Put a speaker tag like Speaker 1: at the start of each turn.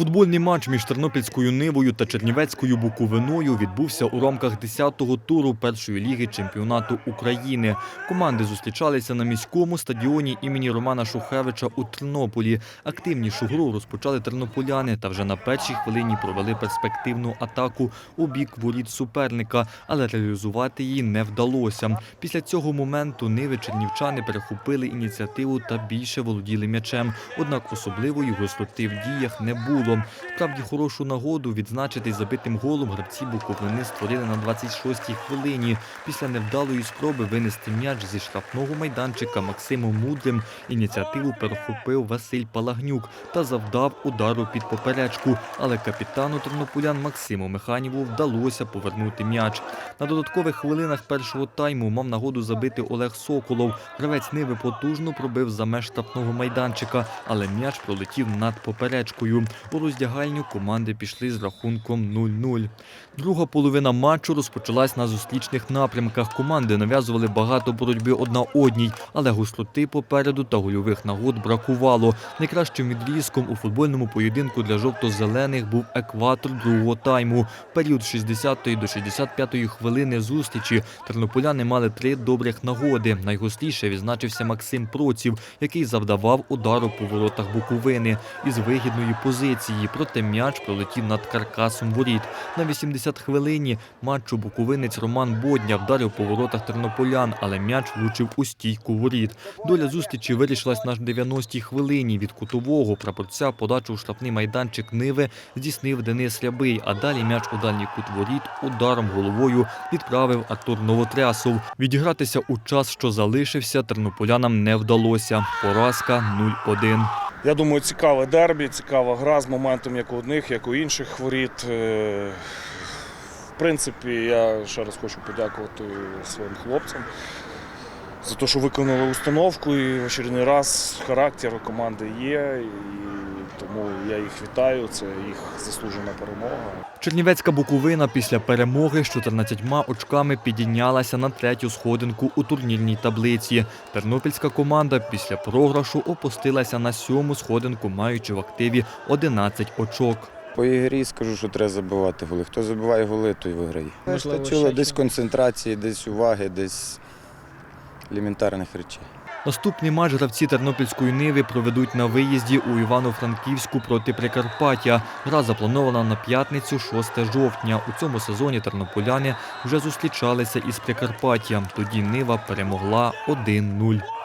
Speaker 1: Футбольний матч між Тернопільською Нивою та Чернівецькою Буковиною відбувся у рамках 10-го туру першої ліги чемпіонату України. Команди зустрічалися на міському стадіоні імені Романа Шухевича у Тернополі. Активнішу гру розпочали тернополяни та вже на першій хвилині провели перспективну атаку у бік воріт суперника, але реалізувати її не вдалося. Після цього моменту Ниви чернівчани перехопили ініціативу та більше володіли м'ячем. Однак особливої гостроти в діях не було. Справді хорошу нагоду відзначити забитим голом гравці Буковини створили на 26-й хвилині. Після невдалої спроби винести м'яч зі штрафного майданчика Максимом Мудрим ініціативу перехопив Василь Палагнюк та завдав удару під поперечку. Але капітану тернополян Максиму Механіву вдалося повернути м'яч. На додаткових хвилинах першого тайму мав нагоду забити Олег Соколов. Гравець Ниви потужно пробив за меж штрафного майданчика, але м'яч пролетів над поперечкою. У роздягальню команди пішли з рахунком 0-0. Друга половина матчу розпочалась на зустрічних напрямках. Команди нав'язували багато боротьби одна одній, але гостроти попереду та гольових нагод бракувало. Найкращим відрізком у футбольному поєдинку для жовто-зелених був екватор другого тайму. Період з 60-ї до 65-ї хвилини зустрічі тернополяни мали три добрих нагоди. Найгостріше відзначився Максим Проців, який завдавав удару по воротах Буковини із вигідної позиції. Проте м'яч пролетів над каркасом воріт. На 80 хвилині матчу буковинець Роман Бодня вдарив по воротах тернополян, але м'яч влучив у стійку воріт. Доля зустрічі вирішилась на 90-й хвилині. Від кутового прапорця подачу у штрафний майданчик Ниви здійснив Денис Рябий, а далі м'яч у дальній кут воріт ударом головою відправив Артур Новотрясов. Відігратися у час, що залишився, тернополянам не вдалося. Поразка 0-1.
Speaker 2: Я думаю, цікаве дербі, цікава гра з моментом як у одних, як у інших воріт. Е, В принципі, я ще раз хочу подякувати своїм хлопцям за те, що виконали установку і в очередний раз характер у команди є. І тому я їх вітаю. Це їх заслужена перемога.
Speaker 1: Чернівецька Буковина після перемоги з 14 очками підійнялася на третю сходинку у турнірній таблиці. Тернопільська команда після програшу опустилася на сьому сходинку, маючи в активі 11 очок.
Speaker 3: По ігрі скажу, що треба забивати голи. Хто забиває голи, той виграє. Вистачило десь концентрації, десь уваги, десь елементарних речей.
Speaker 1: Наступний матч гравці Тернопільської Ниви проведуть на виїзді у Івано-Франківську проти Прикарпаття. Гра запланована на п'ятницю, 6 жовтня. У цьому сезоні тернополяни вже зустрічалися із Прикарпаттям. Тоді Нива перемогла 1-0.